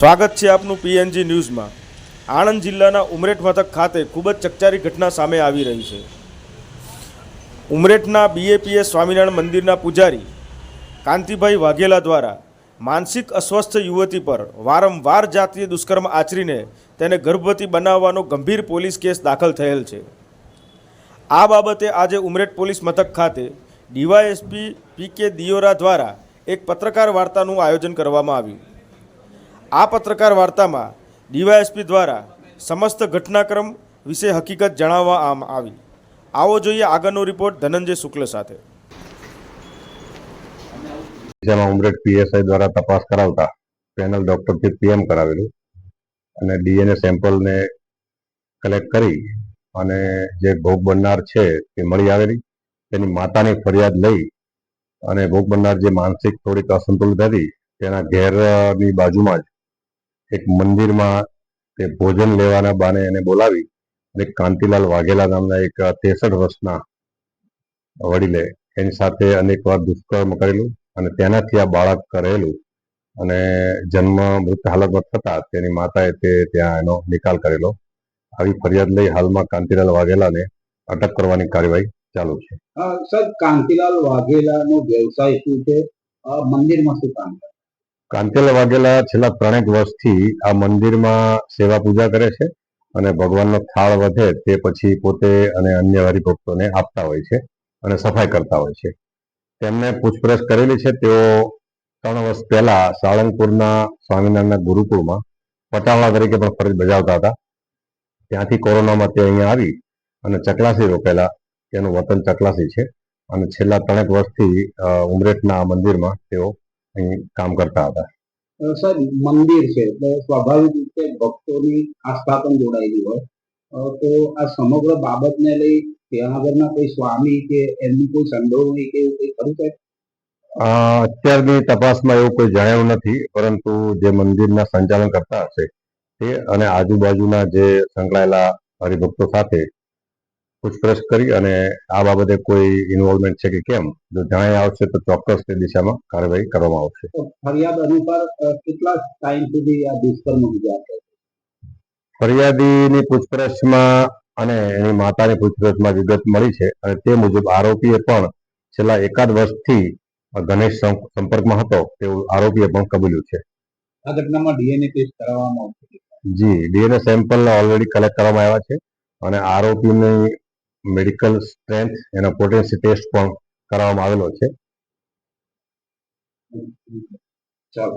સ્વાગત છે આપનું પીએનજી ન્યૂઝમાં. આણંદ જિલ્લાના ઉમરેઠ મથક ખાતે ખૂબ જ ચકચારી ઘટના સામે આવી રહી છે. ઉમરેઠના બીએપીએસ સ્વામિનારાયણ મંદિરના પૂજારી કાંતિભાઈ વાઘેલા દ્વારા માનસિક અસ્વસ્થ યુવતી પર વારંવાર જાતીય દુષ્કર્મ આચરીને તેને ગર્ભવતી બનાવવાનો ગંભીર પોલીસ કેસ દાખલ થયેલ છે. આ બાબતે આજે ઉમરેઠ પોલીસ મથક ખાતે ડીવાયએસપી પી કે દિયોરા દ્વારા એક પત્રકાર વાર્તાનું આયોજન કરવામાં આવ્યું. આ પત્રકાર વાર્તામાં ડીવાયએસપી દ્વારા સમસ્ત ઘટનાક્રમ વિશે હકીકત જણાવવામાં આવી. આવો જોઈએ આગળનો રિપોર્ટ ધનંજય શુક્લ સાથે. જેમાં ઉમરેટ પીએસઆઈ દ્વારા તપાસ કરાવતા પેનલ ડોક્ટરથી પીએમ કરાવેલું અને ડીએનએ સેમ્પલને કલેક્ટ કરી અને જે ભોગ બનનાર છે તે મળી આવેલી. તેની માતાની ફરિયાદ લઈ અને ભોગ બનનાર જે માનસિક, થોડીક અસંતુલિત હતી, તેના ઘેરની બાજુમાં જ એક મંદિરમાં તે ભોજન લેવાના બાને એને બોલાવી અને કાંતિલાલ વાઘેલા નામના એક ત્રેસઠ વર્ષના વડીલે એની સાથે અનેક વાર દુષ્કર્મ કરેલું અને તેનાથી આ બાળક કરેલું અને જન્મ મૃત હાલતમાં થતા તેની માતાએ તે ત્યાં એનો નિકાલ કરેલો. આવી ફરિયાદ લઈ હાલમાં કાંતિલાલ વાઘેલાને અટક કરવાની કાર્યવાહી ચાલુ છે. સર, કાંતિલાલ વાઘેલાનો વ્યવસાય શું છે? મંદિરમાં શું કામ કરે? કાંતિલાલ વાઘેલા છેલ્લા ત્રણેક વર્ષથી આ મંદિરમાં સેવા પૂજા કરે છે અને ભગવાનનો થાળ વધે તે પછી પોતે અને અન્ય હરિભક્તોને આપતા હોય છે અને સફાઈ કરતા હોય છે. તેમને પૂછપરછ કરેલી છે. તેઓ ત્રણ વર્ષ પહેલા સાળંગપુરના સ્વામિનારાયણના ગુરુકુળમાં પટાવાળા તરીકે પણ ફરજ બજાવતા હતા. ત્યાંથી કોરોનામાં તે અહીંયા આવી અને ચકલાસી રોકેલા તેનું વતન ચકલાસી છે. અને છેલ્લા ત્રણેક વર્ષથી ઉમરેઠના મંદિરમાં તેઓ અહીં કામ કરતા હતા. સર મંદિર છે એટલે સ્વાભાવિક રીતે ભક્તોની આસ્થા પણ જોડાયેલી હોય. તો આ સમગ્ર બાબતને લઈ ત્યાં આગળના કોઈ સ્વામી કે એમની કોઈ સંડોવણી કે એવું કંઈ ખરું સાહેબ અ, અત્યારની તપાસમાં એવું કોઈ જણાયું નથી પરંતુ જે મંદિરના સંચાલન કરતા હશે તે અને આજુબાજુના જે સંકળાયેલા હરિભક્તો સાથે પૂછપરછ કરી અને આ બાબતે કોઈ ઇન્વોલ્વમેન્ટ છે કે કેમ? જો જણાઈ આવશે તો ચોક્કસ તે દિશામાં કાર્યવાહી કરવામાં આવશે. ફરિયાદ અનુસાર કેટલા ટાઈમ સુધી આ દુષ્કર્મ ફરિયાદીની પૂછપરછમાં અને એની માતાની પૂછપરછમાં વિગત મળી છે અને તે મુજબ આરોપીએ પણ છેલ્લા એકાદ વર્ષથી ઘનિષ્ઠ સંપર્કમાં હતો. તેવું આરોપીએ પણ કબૂલ્યું છે. આ ઘટનામાં ડીએનએ ટેસ્ટ કરવામાં આવશે. જી ડીએનએ સેમ્પલ ઓલરેડી કલેક્ટ કરવામાં આવ્યા છે અને આરોપીની મેડિકલ સ્ટ્રેન્થ એનો પોટેન્સી ટેસ્ટ પણ કરવામાં આવેલો છે. ચાલો.